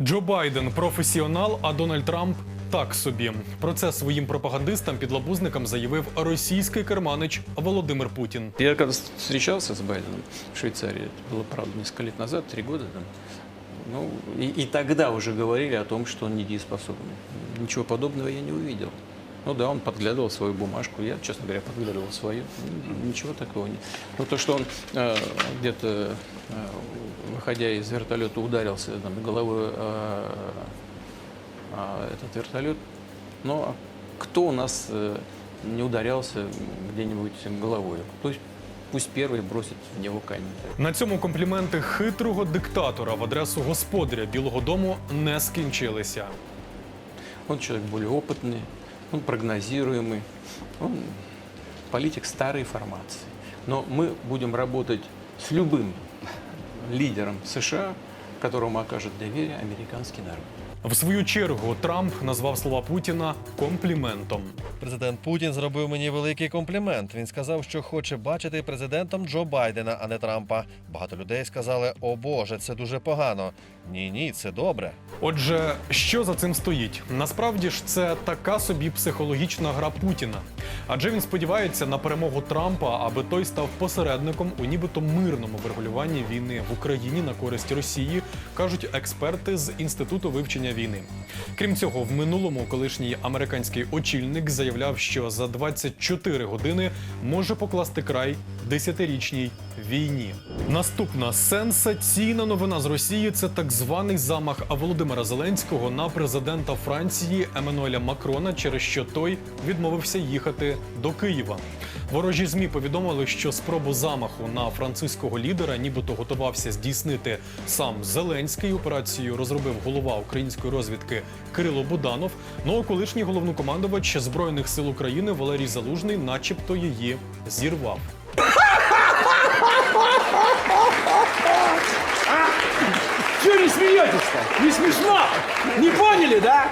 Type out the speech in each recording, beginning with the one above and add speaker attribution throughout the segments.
Speaker 1: Джо Байден професіонал, а Дональд Трамп так собі. Про це своїм пропагандистам підлабузникам заявив російський керманич Володимир Путін.
Speaker 2: Я когда с- встречался с Байденом в Швейцарии, это было, правда, несколько лет назад, три года там, ну, и, и тогда уже говорили о том, что он недееспособный. Ничего подобного я не увидел. Ну да, он подглядывал свою бумажку, я, честно говоря, подглядывал свою. Ну, Ничего такого нет. Но то, что он э, где-то, э, выходя из вертолета, ударился там, головой э, а этот вертолет, ну, а кто у нас э, не ударялся где-нибудь головой? То есть пусть первый бросит в него камень.
Speaker 1: На цьому компліменти хитрого диктатора в адресу господаря Білого Дому не скінчилися.
Speaker 2: Он человек более опытный, Он прогнозируемый, он политик старой формации. Но мы будем работать с любым лидером США, которому окажет доверие американский народ.
Speaker 1: В свою чергу Трамп назвав слова Путіна компліментом.
Speaker 3: Президент Путін зробив мені великий комплімент. Він сказав, що хоче бачити президентом Джо Байдена, а не Трампа. Багато людей сказали: О Боже, це дуже погано. Ні, ні, це добре.
Speaker 1: Отже, що за цим стоїть? Насправді ж це така собі психологічна гра Путіна. Адже він сподівається на перемогу Трампа, аби той став посередником у нібито мирному врегулюванні війни в Україні на користь Росії, кажуть експерти з інституту вивчення війни. Крім цього, в минулому колишній американський очільник заявляв, що за 24 години може покласти край десятирічній війні. Наступна сенсаційна новина з Росії це так званий замах Володимира Зеленського на президента Франції Еммануеля Макрона, через що той відмовився їхати до Києва. Ворожі змі повідомили, що спробу замаху на французького лідера, нібито готувався здійснити сам Зеленський. Операцію розробив голова української розвідки Кирило Буданов. Ну а колишній головнокомандувач збройних сил України Валерій Залужний, начебто, її зірвав.
Speaker 4: Не смешно? Не поняли, да?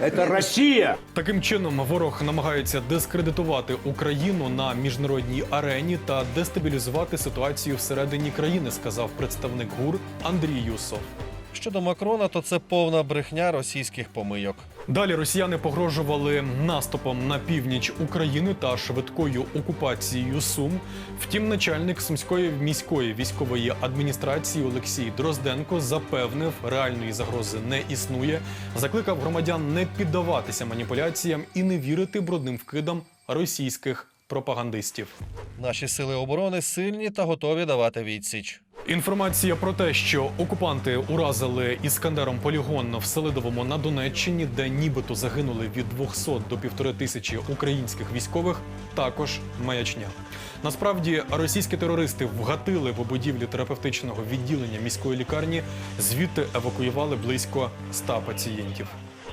Speaker 4: Это Россия.
Speaker 1: Таким чином ворог намагається дискредитувати Україну на міжнародній арені та дестабілізувати ситуацію всередині країни, сказав представник ГУР Андрій Юсов.
Speaker 3: Щодо Макрона, то це повна брехня російських помийок.
Speaker 1: Далі росіяни погрожували наступом на північ України та швидкою окупацією Сум. Втім, начальник сумської міської військової адміністрації Олексій Дрозденко запевнив, реальної загрози не існує. Закликав громадян не піддаватися маніпуляціям і не вірити брудним вкидам російських пропагандистів.
Speaker 3: Наші сили оборони сильні та готові давати відсіч.
Speaker 1: Інформація про те, що окупанти уразили іскандером полігон в Селидовому на Донеччині, де нібито загинули від 200 до півтори тисячі українських військових, також маячня. Насправді російські терористи вгатили в будівлі терапевтичного відділення міської лікарні, звідти евакуювали близько 100 пацієнтів.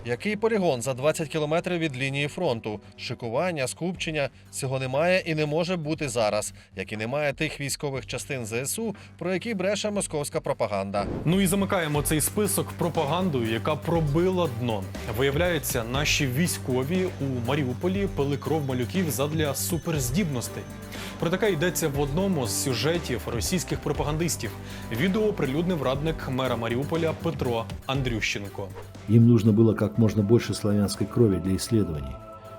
Speaker 3: Який полігон за 20 кілометрів від лінії фронту? Шикування, скупчення цього немає і не може бути зараз, як і немає тих військових частин ЗСУ, про які бреше московська пропаганда.
Speaker 1: Ну і замикаємо цей список пропагандою, яка пробила дно. Виявляється, наші військові у Маріуполі пили кров малюків задля суперздібностей. Про таке йдеться в одному з сюжетів російських пропагандистів. Відео оприлюднив радник мера Маріуполя Петро Андрющенко.
Speaker 5: Им нужно было как можно больше славянской крови для исследований.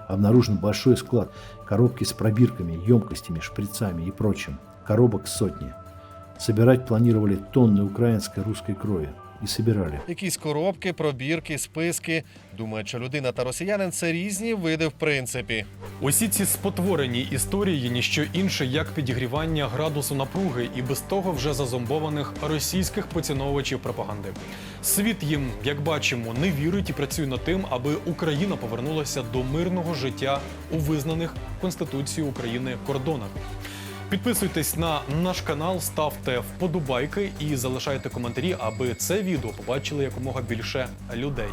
Speaker 5: Обнаружен большой склад, коробки с пробирками, емкостями, шприцами и прочим. Коробок сотни. Собирать планировали тонны украинской русской крови. И собирали.
Speaker 3: Якісь коробки, пробірки, списки. Думають, що людина та росіянин це різні види в принципі.
Speaker 1: Усі ці спотворені історії ніщо інше, як підігрівання градусу напруги і без того вже зазомбованих російських поціновувачів пропаганди. Світ їм, як бачимо, не вірить і працює над тим, аби Україна повернулася до мирного життя у визнаних Конституцією України кордонах. Підписуйтесь на наш канал, ставте вподобайки і залишайте коментарі, аби це відео побачили якомога більше людей.